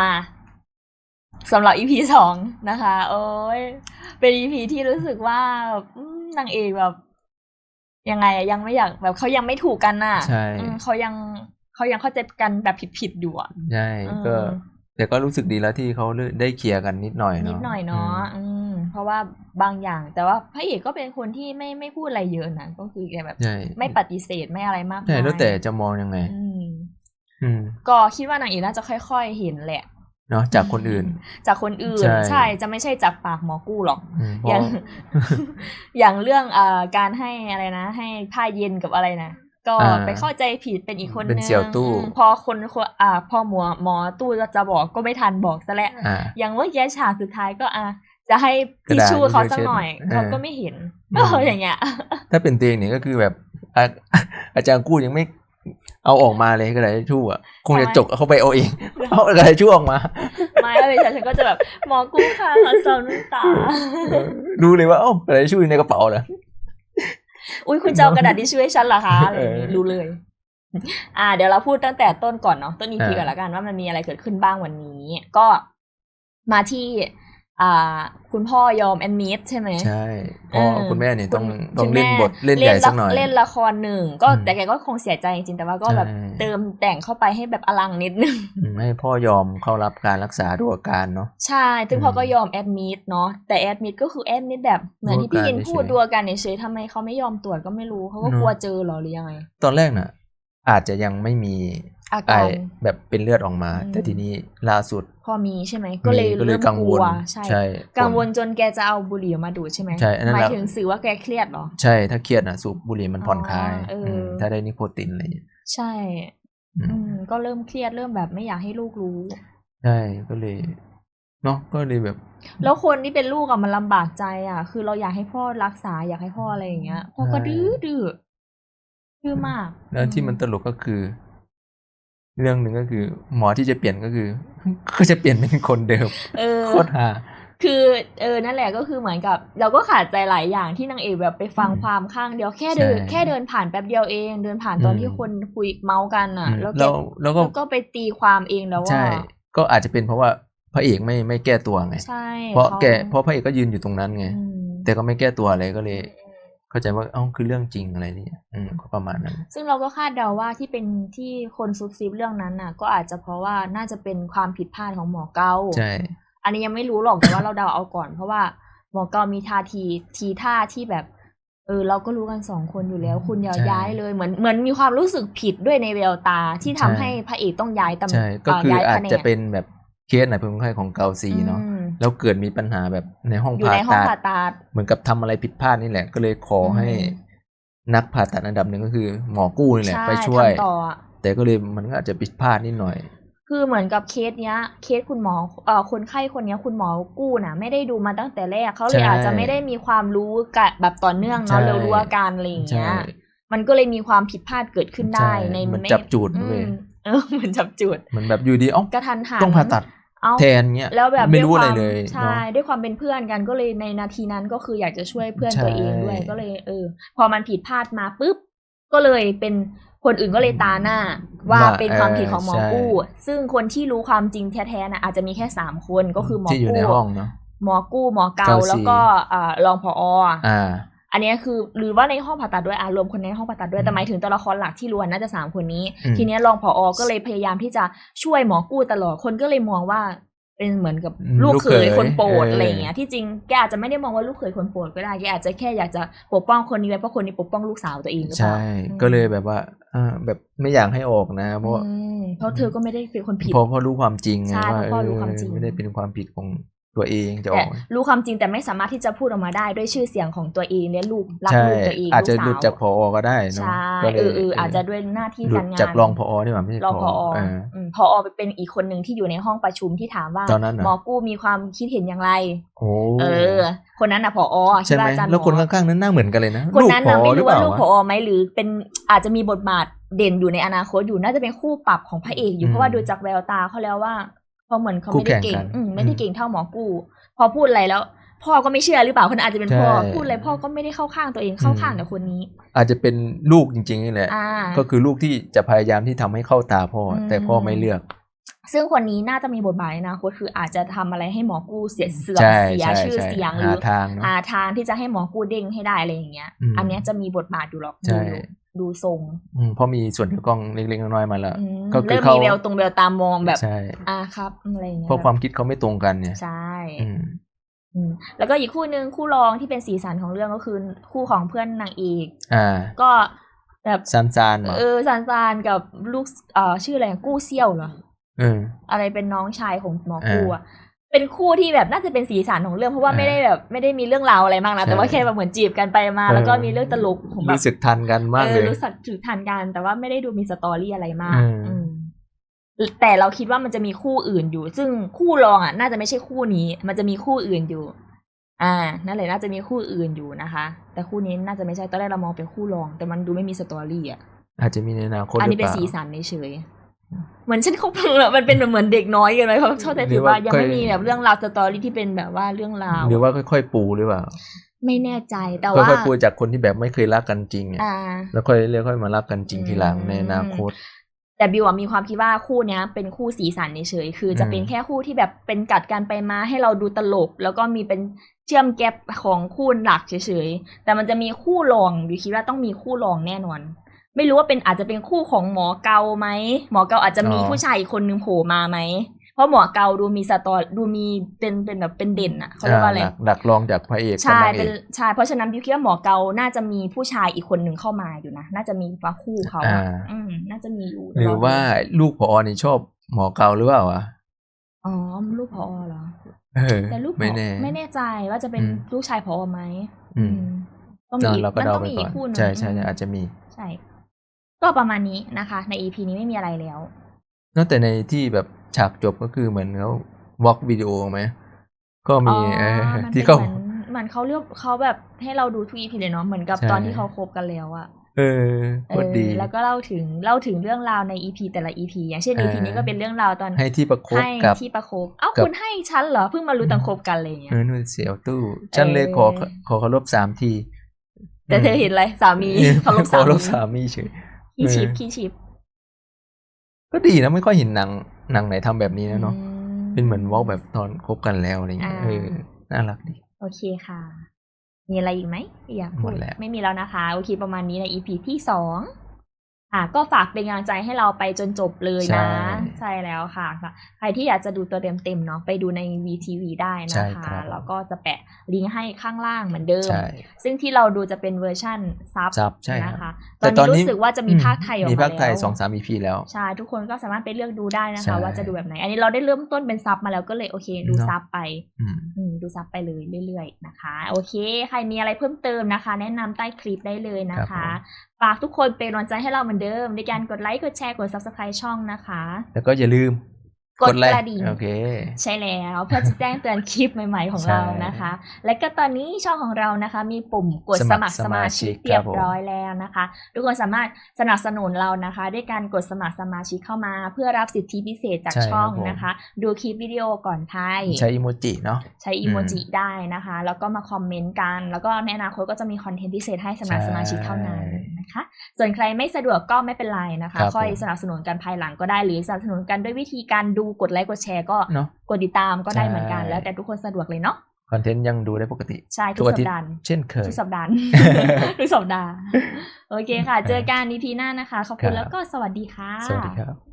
มาสำหรับ EP สองนะคะ โอ้ยเป็น EP ที่รู้สึกว่าแบบอืมนางเอกแบบ ยังไงอะยังไม่อยากแบบเขายังไม่ถูกกันน่ะใช่อืมเขายังเขายังเข้าใจกันแบบผิดๆอยู่อะใช่อืมก็แต่ก็รู้สึกดีแล้วที่เขาได้เคลียร์กันนิดหน่อยเนาะนิดหน่อยเนาะอืมอืม เพราะว่าบางอย่าง แต่ว่าพระเอกก็เป็นคนที่ไม่ไม่พูดอะไรเยอะนะก็คือแกแบบใช่ไม่ปฏิเสธไม่อะไรมากใช่มายแล้วแต่จะมองยังไง อืมอืม ก็คิดว่านางเอกน่าจะค่อย ๆ เห็นแหละ เนาะจากคนอื่น จากคนอื่น ใช่ใช่จะไม่ใช่จากปากหมอกู้หรอกอืมเพอย่างราะอย่างเรื่องเอ่อการให้อะไรนะ ให้ผ้าเย็นกับอะไรนะก็อ่าไปเข้าใจผิดเป็นอีกคนเป็นนึงเสี่ยวตู้อืมพอคนคนอ่าพอหมอหมอตู้จะบอกก็ไม่ทันบอกซะแล้วอ่าอย่างเมื่อกี้ฉากสุดท้ายก็อะจะให้กระทิชดาษชู่เขาสักเช็ดหน่อยเออเขาก็ไม่เห็นอืมเอออย่างเงี้ยถ้าเป็นเตียงเนี่ยก็คือแบบอาอาจารย์กู้ยังไม่ เอาออกมาเลยกระดาษทิชชู่อะคงจะจกเอาเข้าไปเอาเอง เอากระดาษทิชชู่ออกมา ไม่แล้วฉันก็จะแบบหมอกู้ค่ะขอเซาน้ำตาเออรู้เลยว่าเอ้ากระดาษทิชชู่อยู่ในกระเป๋าเหรออุ้ยคุณจะเอากระดาษทิชชู่ให้ฉันเหรอคะอะไรอย่างงี้เออรู้เลย อ่า เดี๋ยวเราพูดตั้งแต่ต้นก่อนเนาะต้นอีพีอ่าก่อนละกันว่ามันมีอะไรเกิดขึ้นบ้างวันนี้ ก็มาที่อ่า คุณพ่อยอมแอนมิดใช่ไหมใช่พ่อเออคุณแม่เนี่ยต้องคุณต้องเล่นคุณแม่บทเล่นใหญ่สักหน่อยเล่นละครหนึ่งก็อืมแต่แกก็คงเสียใจจริงๆแต่ว่าก็แบบใช่เติมแต่งเข้าไปให้แบบอลังนิดนึงอืมให้พ่อยอมเข้ารับการรักษาดูอาการเนาะใช่ซึ่งอืมเขาก็ยอมแอดมิดเนาะแต่แอดมิดก็คือแอดมิดแบบเหมือนที่พี่ดูอาการยินพูดเฉยๆดูอาการเฉยๆทำไมเขาไม่ยอมตรวจก็ไม่รู้เขาก็เนอะกลัวเจอเหรอหรือยังไงตอนแรกน่ะ อาจจะยังไม่มี อาไอการแบบเป็นเลือดออกมาอืมแต่ทีนี้ล่าสุด พอมีใช่ไหมก็เลยมีก็เลยเริ่มกังวลกใช่ใช่กังวลจนแกจะเอาบุหรี่มาดูดใช่ไหมใช่อันนั้นหมายแหละถึงสื่อว่าแกเครียดเหรอ ใช่ถ้าเครียดอะสูบบุหรี่มันผ่อนคลายอ๋อเอออืมถ้าได้นิโคตินอะไรอย่างเงี้ยใช่อือืมมก็เริ่มเครียดเริ่มแบบไม่อยากให้ลูกรู้ ใช่ก็เลยเนาะก็เลยแบบ แล้วคนที่เป็นลูกอะมันลำบากใจอะคือเราอยากให้พ่อรักษาอยากให้พ่ออะไรอย่างเงี้ยพ่อก็ดื้อดื้อดื้อมาก แล้วที่มันตลกก็คือ เรื่องหนึ่งก็คือ หมอที่จะเปลี่ยนก็คือ ก็จะเปลี่ยนเป็นคนเดิมเออโคตรฮาคือเออนั่นแหละก็คือเหมือนกับ เราก็ขาดใจหลายอย่างที่นางเอกแบบไปฟังอืมความข้างเดียวแค่เดินใช่แค่เดินผ่านแป๊บเดียวเอง เดินผ่านตอนอืมที่คนคุยเมาส์กันอะอืมแล้วแกแล้วแล้วก็แล้วก็ไปตีความเองแล้วว่าใช่ก็อาจจะเป็นเพราะว่าพระเอกไม่ไม่แก้ตัวไงใช่เพราะขแกเพราะพระเอกก็ยืนอยู่ตรงนั้นไงอืมแต่ก็ไม่แก้ตัวอะไรก็เลย เข้าใจว่าเอ้าคือเรื่องจริงอะไรเนี่ยอืมก็ประมาณนั้น ซึ่งเราก็คาดเดาว่าที่เป็นที่คนซุบซิบเรื่องนั้นน่ะ ก็อาจจะเพราะว่าน่าจะเป็นความผิดพลาดของหมอเกาใช่อันนี้ยังไม่รู้หรอกแต่ว่าเราเดาเอาก่อน เพราะว่าหมอเกามีท่าทีทีท่าที่แบบ เออ เราก็รู้กันสองคนอยู่แล้ว คุณอย่าใช่ย้ายเลยเหมือนเหมือนมีความรู้สึกผิดด้วยในแววตาที่ทำใช่ให้พระเอกต้องย้ายตำแหใช่น่งก็คือย้ายอาแผจนจะกเป็นแบบเคสไหนเป็นคนไข้ของเกาซีเนาะอืม แล้วเกิดมีปัญหาแบบในห้องอยู่ผ่าในห้องตัดผ่าตัดเหมือนกับทำอะไรผิดพลาดนี่แหละ ก็เลยขอให้อืมนักผ่าตัดอันดับหนึ่งก็คือ หมอกู้นี่แหละใช่ไปช่วยทำต่ออะแต่ก็เลยมันก็อาจจะผิดพลาดนิดหน่อย คือเหมือนกับเคสเนี้ย เคสคุณหมอเอ่อคนไข้คนเนี้ยคุณหมอกู้น่ะ ไม่ได้ดูมาตั้งแต่แรกเขาเลยใช่อาจจะไม่ได้มีความรู้กะแบบต่อเนื่องใช่เนาะเรารู้อาการอะไรอย่างใช่เงี้ยมันก็เลยมีความผิดพลาดเกิดขึ้นได้ใช่ในเหมือนไม่จับจูดอืมเว้ยเออเหมือนจับจูดเหมือนแบบอยู่ดีเอ้ากระทันหันต้องผ่าตัดเอ้า แทนเงี้ยแล้วแบบไม่รู้ด้วอะไรความเลยใช่เนาะด้วยความเป็นเพื่อนกันก็เลยในนาทีนั้นก็คืออยากจะช่วยเพื่อนใช่ตัวเองด้วยก็เลย เออ พอมันผิดพลาดมาปุ๊บก็เลยเป็นคนอื่นก็เลยตาหน้า ว่าว่าเป็นความผิดของหมอเออใช่กู้ ซึ่งคนที่รู้ความจริงแท้ๆน่ะอาจจะมีแค่สามคนก็คือหมอที่อยู่ในกู้ห้องเนาะหมอกู้หมอเกาเกาสีแล้วก็อ่ารองผออ่า อันเนี้ยคือหรือว่าในห้องผ่าตัดด้วยอ่ารวมคนในห้องผ่าตัดด้วยอืมแต่หมายถึงตัวละครหลักที่รวนน่าจะสามคนนี้อืมทีเนี้ยรองผอก็เลยพยายามที่จะช่วยหมอกู้ตลอดคนก็เลยมองว่าเป็นเหมือนกับอืมลูกลูกเขเขยยคนโปรดเออออะไรอย่างเงี้ยที่จริงแกอาจจะไม่ได้มองว่าลูกเขยคนโปรดก็ได้แกอาจจะแค่อยากจะปกป้องคนนี้ไว้เพราะคนนี้ปกป้องลูกสาวตัวเองหรือเปล่าใช่ก็เลยแบบว่าอ่าแบบไม่อยากให้ออกนะ เพราะว่าอืมเพราะเธอก็ไม่ได้เป็นคนผิดเพราะเพราะรู้ความจริงไงใช่ว่าเพราะรู้ความจริงเออไม่ได้เป็นความผิดของ ตัวเองจะอแต่อกรู้ความจริงแต่ไม่สามารถที่จะพูดออกมาได้ด้วยชื่อเสียงของตัวเองและลูกรักใช่ลูกตัวเองอาจจะลูหลุดสวจากพอก็ได้เนาะใช่ก็ลยเออเอออาจจะด้วยหน้าที่หลุกาดรงานจากรองพอนี่หว่าไม่ใช่รองพอเออมพอเป็นอีกคนหนึ่งที่อยู่ในห้องประชุมที่ถามว่าตอนนั้นเหรอหมอกู้มีความคิดเห็นอย่างไรโอ้เออ คนนั้นน่ะพอใช่ไหมคิดว่าอาจารย์แล้วคนหมอข้างๆนั้นหน้าเหมือนกันเลยนะคนนั้นน่ะลูไม่กพอหรือรู้เปว่าล่าลูกวะพอไหมหรือเป็นอาจจะมีบทบาทเด่นอยู่ในอนาคตอยู่น่าจะเป็นคู่ปรับของพระเอกอยู่อืมเพราะว่าดูจากแววตาเขาแล้วว่าเพ ราะเหมือนเขาคู่ไม่ได้แข่เก่งงกันอืมไม่ได้อืมเก่งเท่าหมอกู้ พอพูดอะไรแล้ว พ่อก็ไม่เชื่อหรือเปล่าคนนั้นอาจจะเป็นพ่อใช่พูดอะไรพ่อก็ไม่ได้เข้าข้างตัวเองเข้าอืมข้างแต่คนนี้ อาจจะเป็นลูกจริงๆนี่แหละอ่าก็คือลูกที่จะพยายามที่ทำให้เข้าตาพ่ออมแต่พ่อไม่เลือก ซึ่งคนนี้น่าจะมีบทบาทในอนาคตคืออาจจะทำอะไรให้หมอกู้เสียเสื่อมใช่เสียใช่ชื่อใช่เสียงหหารือทางเนอะหาทางที่จะให้หมอกู้เด้งให้ได้อะไรอย่างเงี้ยอืมอันเนี้ยจะมีบทบาทอยู่หรอกใช่ดูดูทรงอืมเพราะมีส่วนเกี่ยวข้องเล็กๆน้อยๆมาแล้วอืมก็คือเริ่มเขามีแววตรงแววตามองแบบใช่อ่าครับอะไรอย่างเงี้ยเพราะความคิดเขาไม่ตรงกันเนี่ยใช่อืมอืมแล้วก็อีกคู่หนึ่งคู่รองที่เป็นสีสันของเรื่องก็คือคู่ของเพื่อนนางเอกอ่า ก็แบบซานซานเหรอเออซานซานกับลูกเอ่อชื่ออะไรกู้เซี่ยวเหรอเอออะไรเป็นน้องชายของหมอกู้อะเป็นคู่ที่แบบน่าจะเป็นสีสันของเรื่องเพราะว่าอ่าไม่ได้แบบไม่ได้มีเรื่องราวอะไรมากนะใช่แต่ว่าแค่แบบเหมือนจีบกันไปมาเออแล้วก็มีเรื่องตลกของแบบรู้สึกทันกันมากเอเลอยรู้สึกถือทันกัน แต่ว่าไม่ได้ดูมีสตอรี่อะไรมากอืมอืมแต่เราคิดว่ามันจะมีคู่อื่นอยู่ ซึ่งคู่รองอะ น่าจะไม่ใช่คู่นี้ มันจะมีคู่อื่นอยู่ อ่า นั่นแหละน่าจะมีคู่อื่นอยู่นะคะ แต่คู่นี้น่าจะไม่ใช่ตอนแรกเรามองเป็นคู่รอง แต่มันดูไม่มีสตอรี่อะอาจจะมีในอนาคตอันหรืนี้อเป็เปนล่าสีสันเฉยๆ เหมือนฉันเขาเพิ่งอะมันเป็นเหมือนเด็กน้อยกันเลยเขาชอบแต่ถือว่ายังไม่มีแบบเรื่องราวสตอรี่ที่เป็นแบบว่าเรื่องราวหรือว่าค่อยๆปูหรือเปล่าไม่แน่ใจแต่ว่าค่อยๆปูจากคนที่แบบไม่เคยรักกันจริงอะอ่าแล้วค่อยเรียกค่อยมารักกันจริงทีหลังอืมในอนาคตแต่บิวอะมีความคิดว่าคู่เนี้ยเป็นคู่สีสันเฉยๆคือจะอืมเป็นแค่คู่ที่แบบเป็นกัดกันไปมาให้เราดูตลก แล้วก็มีเป็นเชื่อมแกปของคู่หลักเฉยๆแต่มันจะมีคู่รองบิวคิดว่าต้องมีคู่รองแน่นอน ไม่รู้ว่าเป็นอาจจะเป็นคู่ของหมอเกาไหมหมอเกาอาจจะมีอ๋อผู้ชายอีกคนนึงโผล่มาไหมเพราะหมอเกาดูมีสตอดูมีเป็นเป็นแบบเป็นเด่นอะเขาเรียกว่าอะไรหลักหลักรองจากพระเอกกับใช่นางเอเป็นกใช่เพราะฉะนั้นบิวคิดว่าหมอเกาน่าจะมีผู้ชายอีกคนหนึ่งเข้ามาอยู่นะน่าจะมีว่าคู่เขาอะอ่าอืมน่าจะมีอยู่หรือว่าลูกพอนี่ชอบหมอเกาหรือเปล่าวะอ๋อลูกพอเหรอเออแต่ลูกพอไม่แน่ไม่แน่ใจว่าจะเป็นอืมลูกชายพอไหมอืมต้องมีเราก็มันเดาต้องไปมีก่อีอนกคู่หนึงใช่ใช่ใช่มอาจจะมีใช่ ก็ประมาณนี้นะคะ ในอีพีนี้ไม่มีอะไรแล้วนอกแต่ในที่แบบฉากจบก็คือเหมือนเขาวอล์กวิดีโอไหมก็มีอ๋อเออมันที่เป็นเขาเหมือนเหมือนเขาเลือกเขาแบบให้เราดูทุกอีพีเลยเนาะเหมือนกับใช่ตอนที่เขาคบกันแล้วอะเออเอโคตรอดีแล้วก็เล่าถึงเล่าถึงเรื่องราวในอีพีแต่ละอีพีอย่างเช่นเออีอพีนี้ก็เป็นเรื่องราวตอนให้ที่ประคบให้กับที่ประคบเอ้ากับคุณให้ฉันเหรอเพิ่งมารู้ตอนคบกันอะไรอย่างเงี้เอยอนู่นเสียวตู้ฉันเลยขอเออขอเคารพสามที แต่เธอเห็นอะไรสามีเคารพขอเคารพสาสามีมีเฉย ขี้ชิปเออขี้ชิปก็ดีนะไม่ค่อยเห็นหนังหนังไหนทำแบบนี้นะเนาะอืมเป็นเหมือนวอล์กแบบตอนคบกันแล้วอะไรเงี้ยอ่าเออน่ารักดี โอเคค่ะ มีอะไรอีกไหมอยากพูหมดดแล้วไม่มีแล้วนะคะ โอเคประมาณนี้ใน EP ที่สอง อะก็ฝากเป็นกำลังใจให้เราไปจนจบเลยนะ ใช่แล้วค่ะค่ะ ใครที่อยากจะดูตัวเต็มๆเนาะไปดูใน VTV ได้ใช่นะครัคะบแล้วก็จะแปะลิงก์ให้ข้างล่างเหมือนเดิมใช่ซึ่งที่เราดูจะเป็นเวอร์ชั่นซับซับใช่ครับนะคะแต่ตตออนนนี้นี้รู้สึกว่าจะมีภาคไทยออกมามีแล้วภาคไทยสองสามอีพีแล้ว ใช่ ทุกคนก็สามารถไปเลือกดูได้นะใช่คะ ว่าจะดูแบบไหน อันนี้เราได้เริ่มต้นเป็นซับมาแล้วก็เลยโอเค ดูเนอะซับไปอืมอืมดูซับไปเลยเรื่อย ๆ นะคะ โอเค ใครมีอะไรเพิ่มเติมนะคะ แนะนำใต้คลิปได้เลยนะครัคะบผม ฝากทุกคนเป็นกำลังใจให้เราเหมือนเดิม ในการกดไลค์ กดแชร์ กด subscribe ช่องนะคะ แล้วก็อย่าลืมกดไลค์กระดิ่งโอเคใช่แล้วเพื่อจะแจ้งเตือนคลิปใหม่ๆของเรานะคะ และก็ตอนนี้ช่องของเรานะคะ มีปุ่มกดสสมัมัคครรสมาชิกสมาชิกเรียบครับผมร้อยแล้วนะคะ ทุกคนสามารถสนับสนุนเรานะคะ ด้วยการกดสมัครสมาชิกเข้ามา เพื่อรับสิทธิพิเศษจากใช่ช่องครับผมนะคะ ดูคลิปวิดีโอก่อนไทยใช้อีโมจิเนาะใช้อีโมจิได้นะคะ แล้วก็มาคอมเมนต์กัน แล้วก็ในอนาคตก็จะมีคอนเทนต์พิเศษให้สำหรับใช่สมาชิกเท่านั้น นะคะ ส่วนใครไม่สะดวกก็ไม่เป็นไรนะคะครับค่อยผมสนับสนุนกันภายหลังก็ได้หรือสนับสนุนกันด้วยวิธีการดูกดไลค์กดแชร์ก็เนาะกดติดตามก็ได้เหมือนกันใช่แล้วแต่ทุกคนสะดวกเลยเนาะคอนเทนต์ยังดูได้ปกติ ใช่ทุทุกกสัอาทิตปย์ดาห์เช่นเคยทุกสัปดาห์ทุกสัปดาห์ โอเคค่ะ เจอกัน EP หน้านะคะ ขอบคุณครับแล้วก็สวัสดีค่ะ สวัสดีครับ